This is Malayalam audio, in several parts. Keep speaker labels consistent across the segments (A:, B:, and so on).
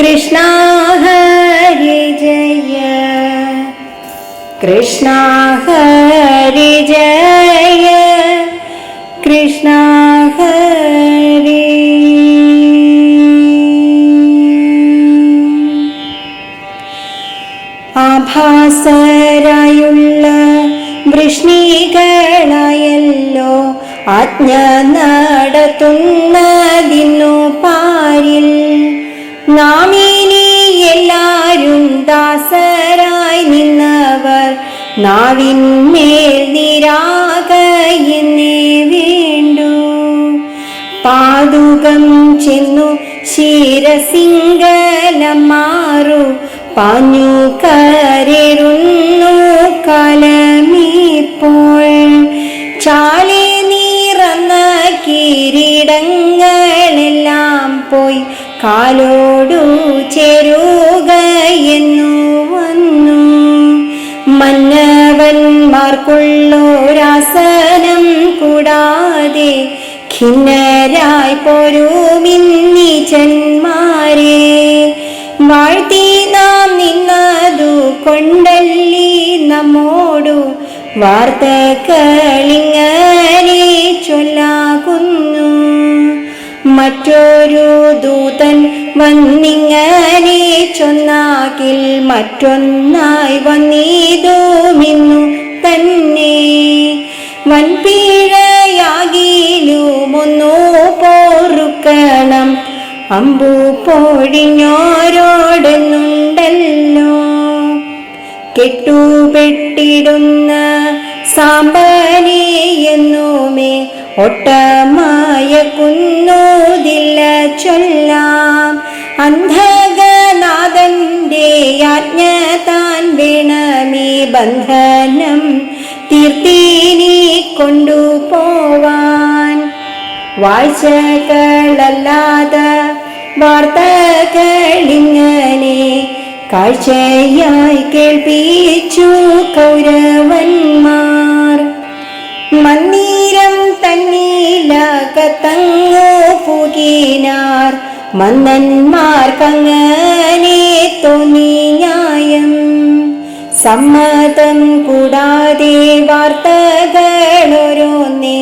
A: കൃഷ്ണ ഹരി ജയ. കൃഷ്ണ ഹരി ജയ. കൃഷ്ണ ഹരി. ആഭാസരായുള്ള വൃഷ്ണികളായല്ലോ ആജ്ഞ നടത്തുന്നതിനു പാരിൽ നാമിനി എല്ലാരും ദാസരായി നിന്നവർ നാവിന്മേൽ നിരാകയെന്നേ വേണ്ടു. പാതുകം ചെന്നു ശിരസിംഗലം മാറു പാഞ്ഞു കരരുന്നു കലമിപ്പോൾ കാലോടു ചേരുകയെന്നു വന്നു. മന്നവന്മാർക്കുള്ളോരാസനം കൂടാതെ ഖിന്നരായി പോരുമിന്നീചന്മാരെ വാഴ്ത്തി നാം നിന്നതു കൊണ്ടല്ലി നമ്മോടു വാർത്തകളിങ്ങനെ ചൊല്ലാകുന്നു. മറ്റൊരു ദൂതൻ വന്നിങ്ങനെ ചൊന്നാകിൽ മറ്റൊന്നായി വന്നീതോമിന്നു തന്നെ. വൻപീഴയാകിലുമൊന്നോ പോറുക്കണം. അമ്പു പൊഴിഞ്ഞോരോടുന്നുണ്ടല്ലോ കെട്ടുപെട്ടിടുന്ന സാമ്പനെ എന്നുമേ ഒട്ടമായ കുന്നൂതില്ല ചൊല്ലാം. അന്ധകനാഥന്റെ യാജ്ഞ താൻ വേണമേ ബന്ധനം തീർത്തീനി കൊണ്ടുപോവാൻ വാഴ്ചകളല്ലാതെ വാർത്തകളിങ്ങനെ കാഴ്ചയായി കേൾപ്പിച്ചു കൗരവന്മാർ. മന്ദിരം തന്നീലകത്തങ്ങു പുകിനാർ. മന്നന്മാർക്കങ്ങനെ തോന്നി ന്യായം. സമ്മതം കൂടാതെ വാർത്തകളൊരോന്നെ.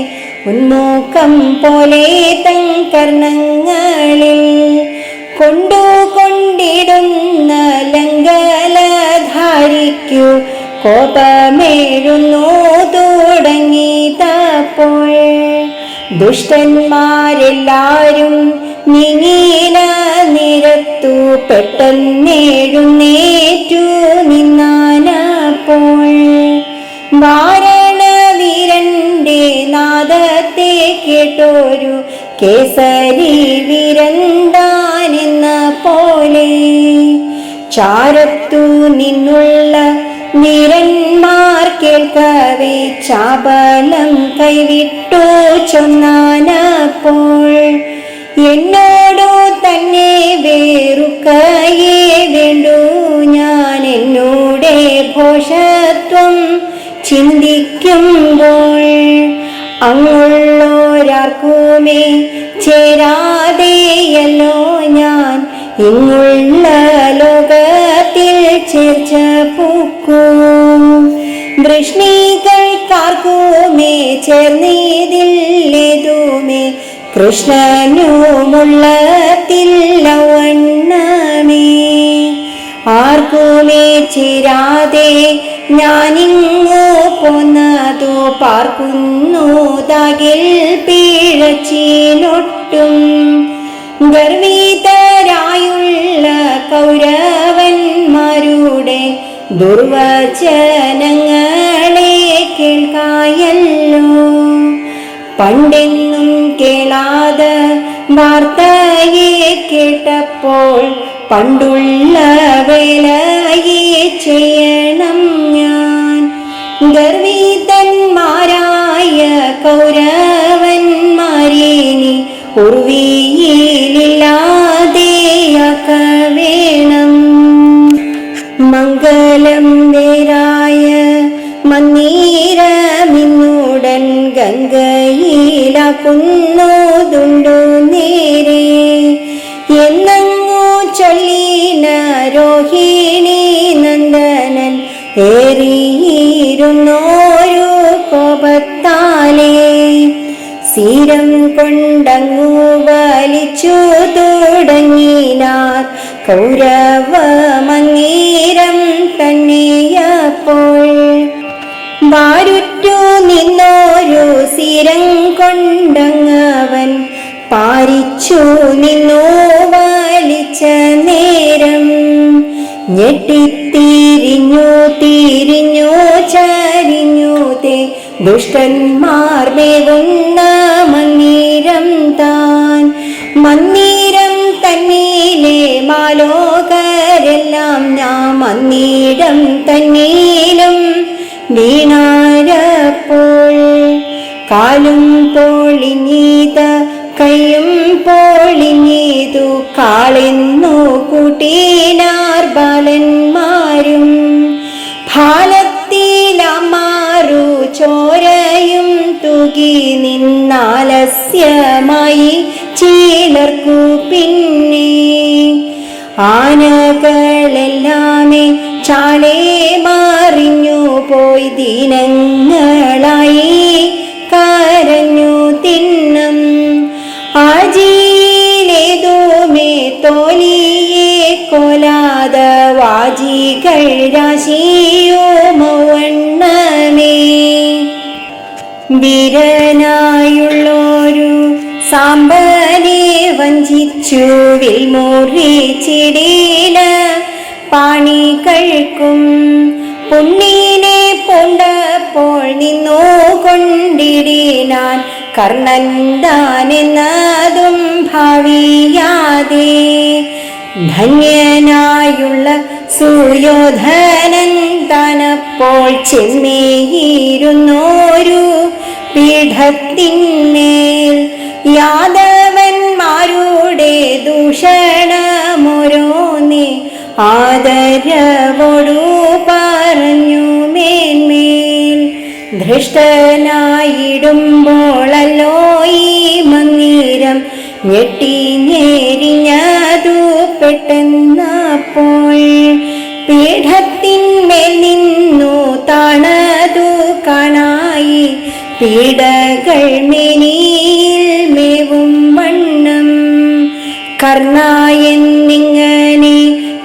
A: ഉന്മൂക്കം പോലെ തൻ കർണങ്ങളിൽ കൊണ്ടുകൊണ്ടിടുന്ന ലങ്കലധാരിക്കു കോപമേഴുന്നു ദുഷ്ടന്മാരെല്ലാരും നിങ്ങീല നിരത്തു പെട്ടെന്നേഴുന്നേറ്റു നിന്നാനപ്പോൾ വാരണവീരന്റെ നാദത്തെ കേട്ടോരു കേസരി വിരന്താനെന്ന പോലെ ചാരത്തു നിന്നുള്ള നിരന്മാർ കേൾക്കവേ ചാബലം കൈവിട്ടു ചൊന്നാനപ്പോൾ. എന്നോടു തന്നെ വേറുക്കയേ വേണ്ടു ഞാൻ എന്നോടെ ഭോഷത്വം ചിന്തിക്കുമ്പോൾ. അങ്ങുള്ളോരാർക്കുമേ ചേരാതെയല്ലോ ഞാൻ ഇങ്ങുള്ള ചേർന്നീതില്ലേതുമേ കൃഷ്ണനുമുള്ളത്തില്ലവണ്ണമേ ആർക്കുമേ ചിരാതെ ഞാനിങ്ങു പോന്നതു പാർക്കുന്നു താകിൽ പീഴച്ചിലൊട്ടും. ഗർവിതരായുള്ള കൗരവന്മാരുടെ ദുർവചനങ്ങളെ പണ്ടെന്നും കേളാതെ വാർത്തയെ കേട്ടപ്പോൾ പണ്ടുള്ള വേലയെ ചെയ്യണം ഞാൻ. ഗർവിതന്മാരായ കൗരവന്മാരേനി ഉർവിയിലില്ലാതെയാക്ക വേണം മംഗളം കുന്നോതുണ്ടു നേരെ? എന്നങ്ങു ചൊല്ലിന രോഹിണി നന്ദനൻ ഏറിയിരുന്നോരു കോപത്താലേ. സ്ഥിരം കൊണ്ടങ്ങു വലിച്ചു തുടങ്ങിനാർ കൗരാ ഞെട്ടിത്തിരിഞ്ഞു തിരിഞ്ഞു ചരിഞ്ഞു തേ. ദുഷ്ടന്മാർ മേവുന്ന മന്ദിരം താൻ. മന്ദിരം തന്നീലെ മാലോകരെല്ലാം ഞാൻ മന്ദിരം തന്നീലും വീണാരപ്പോൾ. കാലും പൊളിഞ്ഞീത കൈയും പൊളിഞ്ഞീതു കാളെന്നു കുട്ടീനാർ ബാലന്മാരും. ഫാലത്തിലമാറു ചോരയും തുകി നിന്നാലസ്യമായി ചീലർക്കു പിന്നെ. ആനകളെല്ലാമേ ചാളേ മാറിഞ്ഞു പോയി ദിനങ്ങളായി കൊലാത വാജികൾ രാശിയോ മൗവണ്ണമേ വിരനായുള്ളൊരു സാമ്പനെ വഞ്ചിച്ചു വിൽമുറിച്ചിടീല പാണികൾക്കും പുണ്ണിനെ പൂണ്ടപ്പോൾ നിന്നു കൊണ്ടിടിനാൻ കർണൻ താനെന്നതും ഭാവിയാതെ ധന്യനായുള്ള സൂര്യോധനൻ താനപ്പോൾ ചെന്നേയിരുന്നോരു പീഠത്തിന്മേൽ യാദവന്മാരുടെ ദൂഷണമോരോന്നേ ആദരവോടു പറഞ്ഞു മേന്മേൽ. ധൃഷ്ടനായിടുമ്പോളല്ലോ ഈ മന്ദിരം ഞെട്ടി ഞെരിഞ്ഞതു പെട്ടെന്നപ്പോൾ പീഠത്തിന്മേൽ നിന്നു തണതു കണായി. പീഡകൾ മെനിയിൽ മേവും വണ്ണം. കർണായെന്നിങ്ങനെ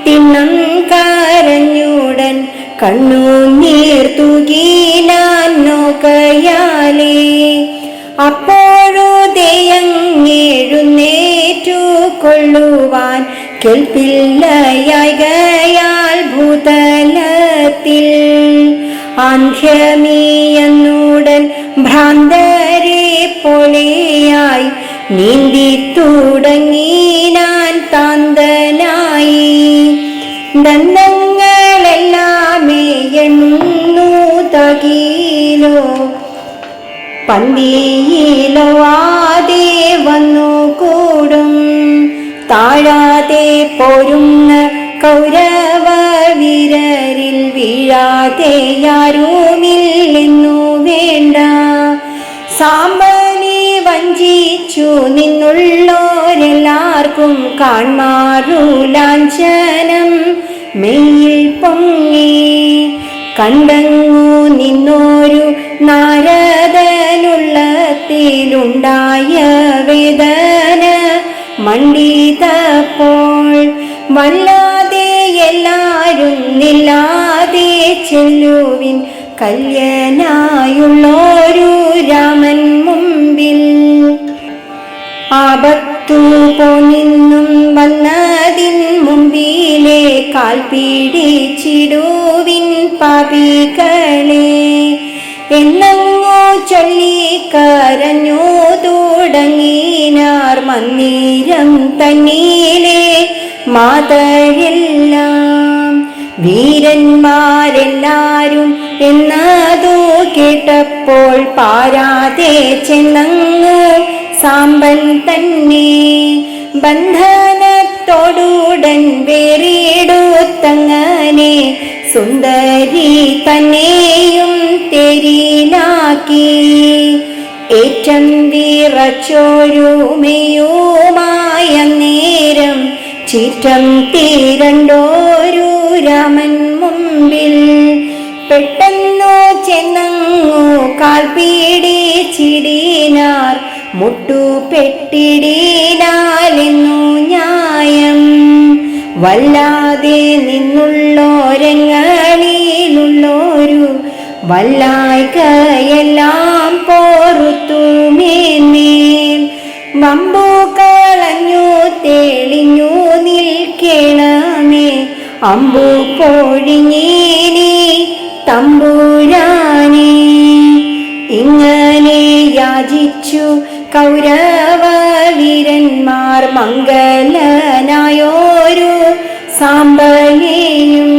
A: തിണ്ണം കരഞ്ഞുടൻ കണ്ണുനീർ തൂകിനാൻ നോക്കയാലേ അപ്പോഴുദയങ്ങെഴുന്നേറ്റു കൊള്ളുവാൻ കേൾപ്പില്ലയാൽ ഭൂതലത്തിൽ ആന്ധ്യമീയന്നുടൻ ഭ്രാന്തരെ പോലെയായി നീന്തി തുടങ്ങി ഞാൻ താന്തനായി. ദന്തങ്ങളെല്ലാമേ എണ്ണു തകീലോ? പന്തിയിലോ ആദേ വന്നു കൂടും താഴാതെ പോരുന്ന കൗരവ വിരരിൽ വീഴാതെ ആരുമില്ലെന്നു വേണ്ട. സാമ്പനെ വഞ്ചിച്ചു നിന്നുള്ളോരെല്ലാവർക്കും കാൺമാറു ലാഞ്ചനം മെയിൽ പൊങ്ങി. കണ്ടങ്ങു നിന്നോരു നാരദനുള്ളത്തിലുണ്ടായ വേദന മണ്ടിതപ്പോൾ വല്ലാതെ എല്ലാരും നില്ലാതെ ചെല്ലുവിൻ കല്യനായുള്ളോരു രാമൻ മുമ്പിൽ. ആപത്തു പോനിന്നും വന്നതിൻ മുമ്പിലെ കാൽ പിടിച്ചിടുവിൻ പാപികളെ. എന്നങ്ങോ ചൊല്ലി തുടങ്ങിനാർ മന്ദിരം തന്നീലെ മാതഴെല്ലാം. വീരന്മാരെല്ലാരും എന്നതു കേട്ടപ്പോൾ പാരാതെ ചെന്നങ്ങ് സാമ്പൻ തന്നെ ബന്ധനത്തോടുടൻ വേറിടുത്തങ്ങനെ സുന്ദരി തന്നെയും തെരിലാക്കി. ഏറ്റം വീറച്ചോരുമയുമായ നേരം ചീറ്റം തീരണ്ടോരു രാമൻ മുമ്പിൽ. പെട്ടെന്നു ചെന്നങ്ങു കാൽ മുട്ടു മുട്ടുപെട്ടിടിനാലെന്നു ന്യായം. വല്ലാതെ നിന്നുള്ളോരങ്ങളിലുള്ളോരു വല്ലായ്കയെല്ലാം വമ്പു കളഞ്ഞു തെളിഞ്ഞു നിൽക്കണമേ. അമ്പു പൊഴിഞ്ഞീനി തമ്പൂരാനെ. ഇങ്ങനെ യാചിച്ചു കൗരവ വീരന്മാർ മംഗലനായോരു സാമ്പനെയും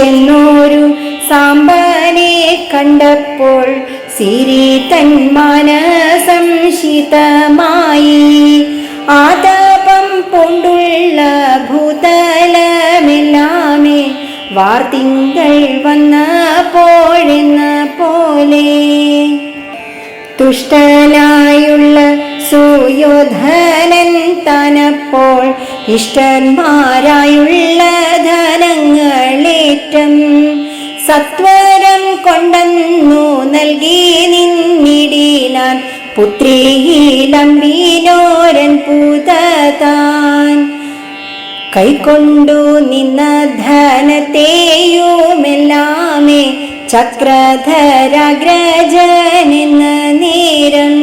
A: ചെന്നോരു സാമ്പനെ കണ്ടപ്പോൾ സിരി തൻ മനസംശിതമായി ആതാപം കൊണ്ടുള്ള ഭൂതലമെല്ലാമേ വാർത്തിങ്കൾ വന്നപ്പോഴെന്ന പോലെ. തുഷ്ടനായുള്ള സുയോധനൻ തനപ്പോൾ ഇഷ്ടന്മാരായുള്ള ധനങ്ങളേറ്റം സത്വരം കൊണ്ടെന്നു നൽകി നിന്നിടിനാൻ പുത്രിയിലമ്പീനോരൻ പൂതതാൻ. കൈക്കൊണ്ടു നിന്ന ധനത്തെയുമെല്ലാമേ ചക്രധരാഗ്രജനെന്ന നേരം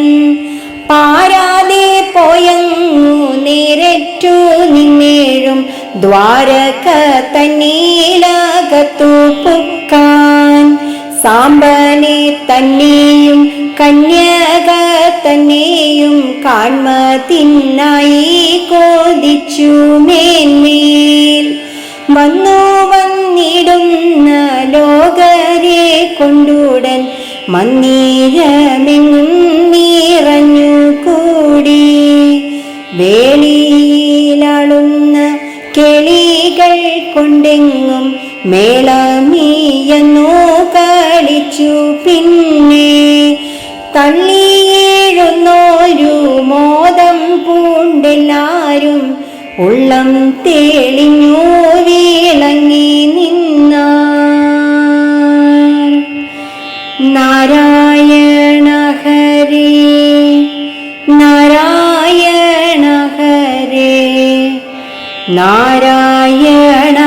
A: പാരാതെ പോയങ്ങു നേരറ്റു നിന്നേഴും ദ്വാരക തന്നീലകത്തു പുക്കാൻ. സാമ്പനെ തന്നെയും കന്യക തന്നെയും കാൺമതിന്നായി കോതിച്ചു മേന്മേൽ. വന്നു വന്നിടുന്ന ലോകരെ കൊണ്ടുടൻ മന്ദിരമെങ്ങും നിറഞ്ഞു കൂടി. വേളിയിലളുന്ന കെളികൾ കൊണ്ടെങ്ങും മേളമീയെന്നു കളിച്ചു. പിന്നെ തള്ളിയേഴുന്നോരു മോദം പൂണ്ടെല്ലാരും ഉള്ളം തെളിഞ്ഞു വിളങ്ങി നിന്ന നാരായണ ഹരേ നാരായണ നാരായണ